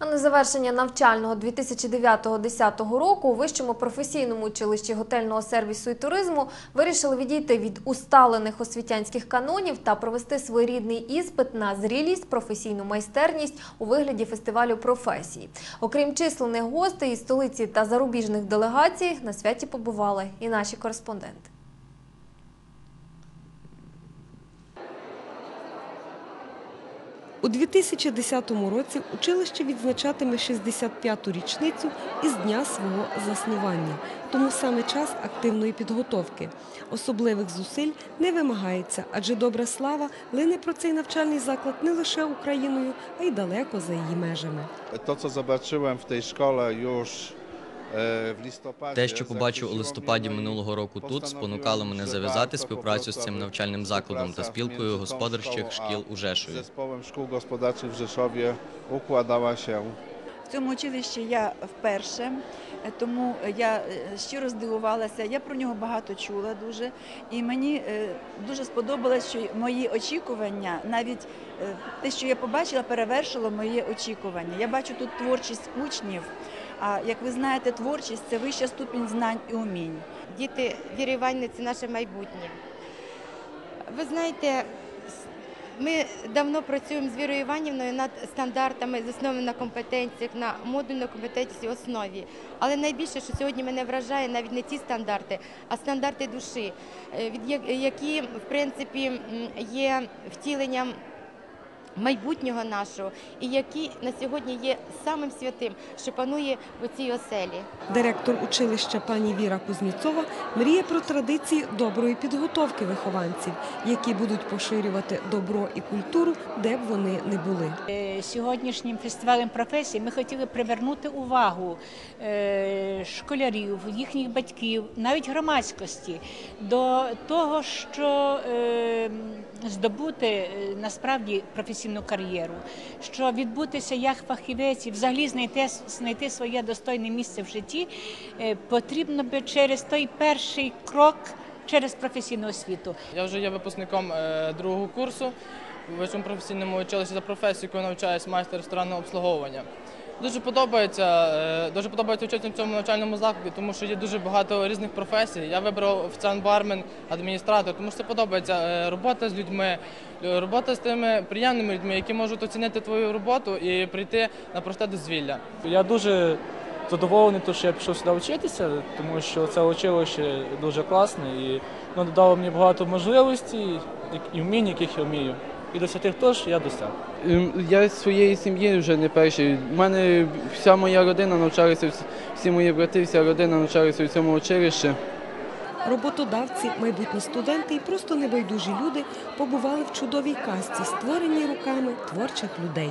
А на завершення навчального 2009-2010 року у Вищому професійному училищі готельного сервісу і туризму вирішили відійти від усталених освітянських канонів та провести своєрідний іспит на зрілість, професійну майстерність у вигляді фестивалю професій. Окрім численних гостей із столиці та зарубіжних делегацій, на святі побували і наші кореспонденти. У 2010 році училище відзначатиме 65-ту річницю із дня свого заснування. Тому саме час активної підготовки. Особливих зусиль не вимагається, адже добра слава лине про цей навчальний заклад не лише Україною, а й далеко за її межами. То, що побачив в тій школі, listopadzie. Те, що побачив у листопаді минулого року тут, спонукало мене зав'язати співпрацю з цим навчальним закладом та спілкою господарчих шкіл a у Жешові. Szkół gospodarczych w Rzeszowie układała В цьому училищі я вперше, е, тому я е, щиро здивувалася. Я про нього багато чула дуже, і мені е, дуже сподобалось, що мої очікування, навіть е, те, що я побачила, перевершило моє очікування. Я бачу тут творчість учнів. А як ви знаєте, творчість це вища ступінь знань і умінь. Діти Віри Іванівни – це наше майбутнє. Ви знаєте, ми давно працюємо з Вірою Іванівною над стандартами, заснованими на компетенціях, на модульно-компетентній основі. Але найбільше, що сьогодні мене вражає, навіть не ці стандарти, а стандарти душі, е, які, в принципі, є втіленням майбутнього нашого і які на сьогодні є самим святим, що панує в цій оселі. Директор училища пані Віра Кузніцова мріє про традиції доброї підготовки вихованців, які будуть поширювати добро і культуру, де б вони не були. Е, Сьогоднішнім фестивалем професій ми хотіли привернути увагу е, школярів, їхніх батьків, навіть громадськості до того, що е, здобути е, насправді професійну кар'єру, що відбутися як фахівець і взагалі знайти, знайти своє достойне місце в житті, е, потрібно би через той перший крок. Через професійну освіту Я вже є випускником е, другого курсу в вищому професійному училищі за професією, якою навчаюсь майстер ресторанного обслуговування. Дуже подобається, е, дуже подобається вчитися в цьому навчальному закладі, тому що є дуже багато різних професій. Я вибрав офіціант бармен, адміністратор, тому що це подобається е, робота з людьми, е, робота з тими приємними людьми, які можуть оцінити твою роботу і прийти на просте дозвілля. Я дуже задоволений, тому що я пішов сюди вчитися, тому що це училище дуже класне і воно дало мені багато можливостей і вмінь, яких я вмію. І досягти теж я досяг. Ем, Я з своєї сім'ї вже не перший. У мене вся моя родина навчалася, всі- мої брати, вся родина навчалася у цьому училищі. Роботодавці, майбутні студенти і просто небайдужі люди побували в чудовій казці, створеній руками творчих людей.